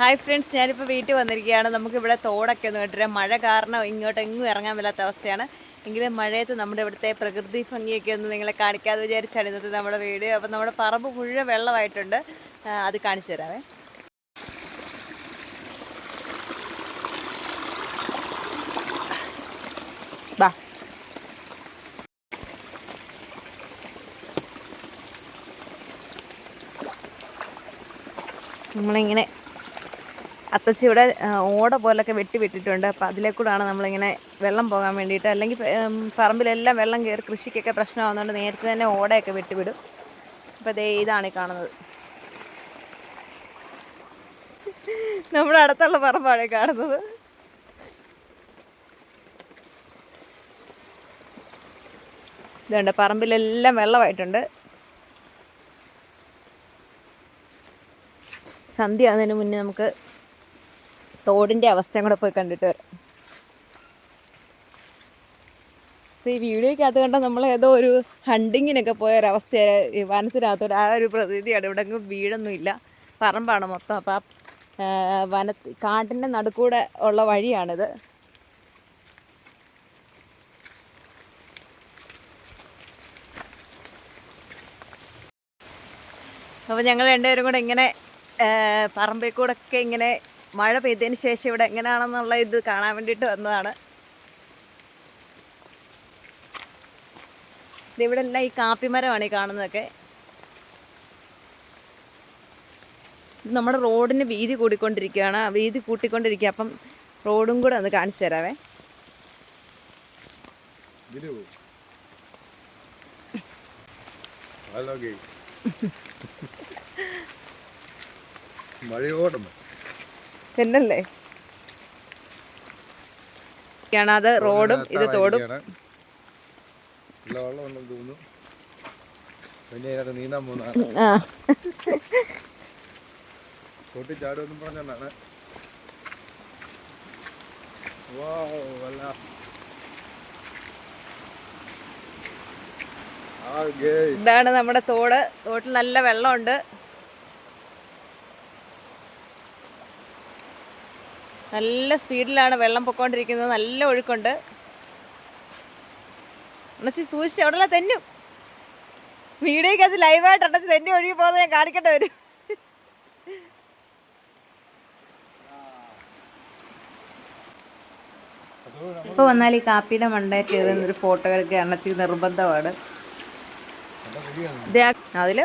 Hi friends ഞാനിപ്പോൾ വീട്ടിൽ വന്നിരിക്കുകയാണ്. നമുക്കിവിടെ തോടൊക്കെ ഒന്ന് കെട്ടില്ല മഴ കാരണം ഇങ്ങോട്ട് എങ്ങും ഇറങ്ങാൻ മേലാത്ത അവസ്ഥയാണ്. എങ്കിലും മഴയത്ത് നമ്മുടെ ഇവിടുത്തെ പ്രകൃതി ഭംഗിയൊക്കെ ഒന്ന് നിങ്ങളെ കാണിക്കാതെ വിചാരിച്ചാണ് ഇന്നത്തെ നമ്മുടെ വീഡിയോ അപ്പം നമ്മുടെ പറമ്പ് മുഴുവൻ വെള്ളമായിട്ടുണ്ട്. അത് കാണിച്ചു തരാവേ. ബാ. നമ്മളിങ്ങനെ അത്തച്ചി ഇവിടെ ഓട പോലൊക്കെ വെട്ടി വിട്ടിട്ടുണ്ട് അപ്പം അതിലേക്കൂടാണ് നമ്മളിങ്ങനെ വെള്ളം പോകാൻ വേണ്ടിയിട്ട്. അല്ലെങ്കിൽ പറമ്പിലെല്ലാം വെള്ളം കയറി കൃഷിക്കൊക്കെ പ്രശ്നമാകുന്നതുകൊണ്ട് നേരത്തെ തന്നെ ഓടയൊക്കെ വെട്ടിവിടും. അപ്പോൾ ദേ ഇതാണ് ഈ കാണുന്നത്. നമ്മുടെ അടുത്തുള്ള പറമ്പാണ് കാണുന്നത്. ഇതുണ്ട് പറമ്പിലെല്ലാം വെള്ളമായിട്ടുണ്ട്. സന്ധ്യ ആകുന്നതിന് മുന്നേ നമുക്ക് തോടിന്റെ അവസ്ഥയും കൂടെ പോയി കണ്ടിട്ട് വരാം. ഈ വീഡിയോയ്ക്കകത്ത് കണ്ട നമ്മൾ ഏതോ ഒരു ഹണ്ടിങ്ങിനൊക്കെ പോയ ഒരവസ്ഥ ഈ വനത്തിനകത്തോട്ട്. ആ ഒരു പ്രതീതിയാണ്. ഇവിടെ വീടൊന്നും ഇല്ല. പറമ്പാണ് മൊത്തം. അപ്പോൾ ആ വന കാട്ടിന്റെ നടുക്കൂടെ ഉള്ള വഴിയാണിത്. അപ്പോൾ ഞങ്ങൾ രണ്ടുപേരും കൂടെ ഇങ്ങനെ പറമ്പിൽ കൂടെ ഒക്കെ ഇങ്ങനെ മഴ പെയ്തതിന് ശേഷം ഇവിടെ എങ്ങനെയാണെന്നുള്ള ഇത് കാണാൻ വേണ്ടിയിട്ട് വന്നതാണ്. ഇതിവിടെ ഇവിടെ എല്ലാം ഈ കാപ്പിമരമാണ് ഈ കാണുന്നതൊക്കെ. നമ്മുടെ റോഡിന് വീതി കൂടിക്കൊണ്ടിരിക്കുകയാണ്. വീതി കൂട്ടിക്കൊണ്ടിരിക്കുക. അപ്പം റോഡും കൂടെ ഒന്ന് കാണിച്ചു തരാവേ. മഴയോടുമ്പോ മഴയോടം പിന്നല്ലേ ാണ് അത് റോഡും ഇത് തോടും. ഇതാണ് നമ്മുടെ തോട്. തോട്ടിൽ നല്ല വെള്ളമുണ്ട്. നല്ല സ്പീഡിലാണ് വെള്ളം പൊക്കോണ്ടിരിക്കുന്നത്. നല്ല ഒഴുക്കുണ്ട്. അണച്ചി സൂക്ഷിച്ച് അവിടെ തെന്നും വീടേക്ക് അത് ലൈവായിട്ട് അടച്ച് തെന്നി ഒഴുകി പോകുന്നത് ഞാൻ കാണിക്കേണ്ടി വരും. ഇപ്പോൾ വന്നാൽ ഈ കാപ്പിയുടെ മണ്ടയൊക്കെ ഒരു ഫോട്ടോ എടുക്കുക. അണച്ചി നിർബന്ധമാണ്. അതിലേ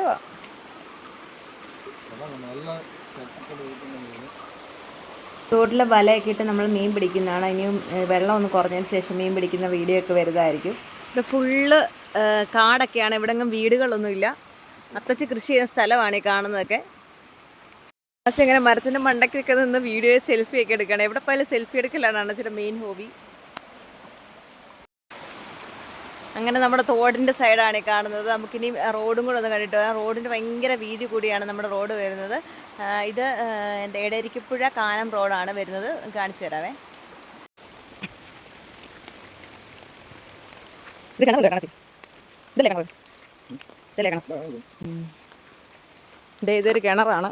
തോട്ടിലെ വലയൊക്കെ ഇട്ട് നമ്മൾ മീൻ പിടിക്കുന്നതാണ്. ഇനിയും വെള്ളം ഒന്ന് കുറഞ്ഞതിന് ശേഷം മീൻ പിടിക്കുന്ന വീഡിയോ ഒക്കെ വരുന്നതായിരിക്കും ഇത് ഫുള്ള് കാടൊക്കെയാണ്. ഇവിടെ വീടുകളൊന്നുമില്ല. അത്തച്ച് കൃഷി ചെയ്യുന്ന സ്ഥലമാണ് ഈ കാണുന്നതൊക്കെ. അച്ഛൻ ഇങ്ങനെ മരത്തിന്റെ മണ്ടയ്ക്കൊക്കെ നിന്ന് വീഡിയോ സെൽഫി ഒക്കെ എടുക്കണം. എവിടെ പോയാലും സെൽഫി എടുക്കലാണ് അച്ഛന്റെ മെയിൻ ഹോബി അങ്ങനെ നമ്മുടെ തോടിന്റെ സൈഡാണ് ഈ കാണുന്നത്. നമുക്കിനി റോഡും കൂടെ ഒന്ന് കണ്ടിട്ട് വരാം. റോഡിന്റെ ഭയങ്കര വീതി കൂടിയാണ് നമ്മുടെ റോഡ് വരുന്നത്. ഇത് എന്റെ എടരിക്കപ്പുഴ കാനം റോഡാണ് വരുന്നത്. കാണിച്ചു തരാവേ. ഇതൊരു കിണറാണ്.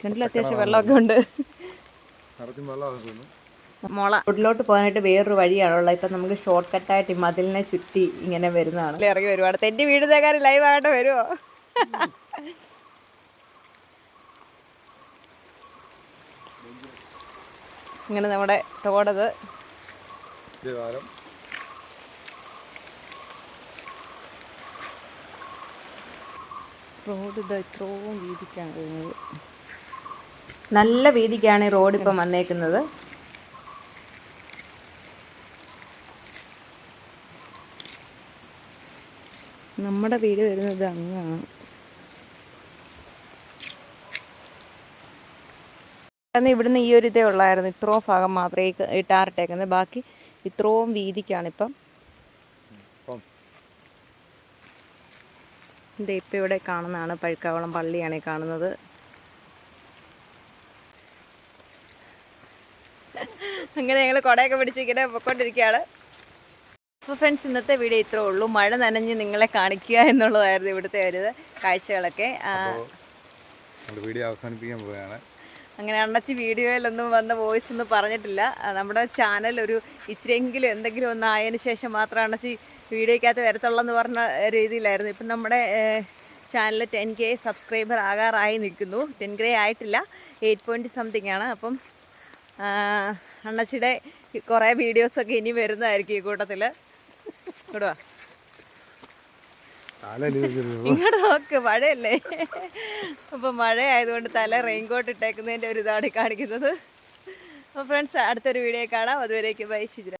കിണറ്റിൽ അത്യാവശ്യം വെള്ളമൊക്കെ ഉണ്ട്. മോള. റോഡിലോട്ട് പോകാനായിട്ട് വേറൊരു വഴിയാണുള്ളത് ഇപ്പം നമുക്ക് ഷോർട്ട് കട്ടായിട്ട് ഈ മതിലിനെ ചുറ്റി ഇങ്ങനെ വരുന്നതാണ്. ഇറങ്ങി വരുവാണ്. തെറ്റി വീടുന്നേക്കാർ ലൈവ് ആയിട്ട് വരുമോ ഇങ്ങനെ നമ്മുടെ തോടത്. റോഡ് ഇത് ഇത്രയും വീതിക്കാണ് നല്ല വീതിക്കാണ് ഈ റോഡ് ഇപ്പം വന്നേക്കുന്നത്. നമ്മുടെ വീട് വരുന്നത് അങ്ങാണ്. അന്ന് ഇവിടുന്ന് ഈ ഒരു ഇതേ ഉള്ളായിരുന്നു. ഇത്രയും ഭാഗം മാത്രമേ ഇട്ടാറിട്ടേക്കുന്നത്. ബാക്കി ഇത്രയും വീതിക്കാണ് ഇപ്പം. ഇതേ ഇത് ഇപ്പം ഇവിടെ കാണുന്നതാണ് പഴുക്കാവളം പള്ളിയാണ് കാണുന്നത്. അങ്ങനെ ഞങ്ങൾ കുടയൊക്കെ പിടിച്ച് ഇങ്ങനെ പൊക്കോണ്ടിരിക്കുകയാണ് അപ്പോൾ ഫ്രണ്ട്സ് ഇന്നത്തെ വീഡിയോ ഇത്രേ ഉള്ളൂ. മഴ നനഞ്ഞ് നിങ്ങളെ കാണിക്കുക എന്നുള്ളതായിരുന്നു ഇവിടുത്തെ ഒരു കാഴ്ചകളൊക്കെ. വീഡിയോ അവസാനിപ്പിക്കാൻ പോവുകയാണ്. അങ്ങനെ അണ്ണച്ചി വീഡിയോയിലൊന്നും വന്ന വോയിസ് ഒന്നും പറഞ്ഞിട്ടില്ല. നമ്മുടെ ചാനൽ ഒരു ഇച്ചിരിയെങ്കിലും എന്തെങ്കിലും ഒന്ന് ആയതിനു ശേഷം മാത്രം അണ്ണച്ചി വീഡിയോയ്ക്കകത്ത് വരത്തുള്ളെന്ന് പറഞ്ഞ രീതിയിലായിരുന്നു. ഇപ്പം നമ്മുടെ ചാനൽ ടെൻ കെ സബ്സ്ക്രൈബർ ആകാറായി നിൽക്കുന്നു. ടെൻ കെ ആയിട്ടില്ല. എയ്റ്റ് പോയിന്റ് സംതിങ് ആണ്. അപ്പം അണ്ണച്ചിയുടെ കുറേ വീഡിയോസൊക്കെ ഇനി വരുന്നതായിരിക്കും ഈ കൂട്ടത്തിൽ ഇങ്ങോട്ട് നോക്ക് മഴയല്ലേ? അപ്പോൾ മഴ ആയതുകൊണ്ട് തല റെയിൻകോട്ട് ഇട്ടേക്കുന്നതിന്റെ ഒരു ഇതാണ് കാണിക്കുന്നത്. അപ്പോൾ ഫ്രണ്ട്സ് അടുത്തൊരു വീഡിയോ കാണാം. അതുവരേക്ക് ബൈ ശിജിര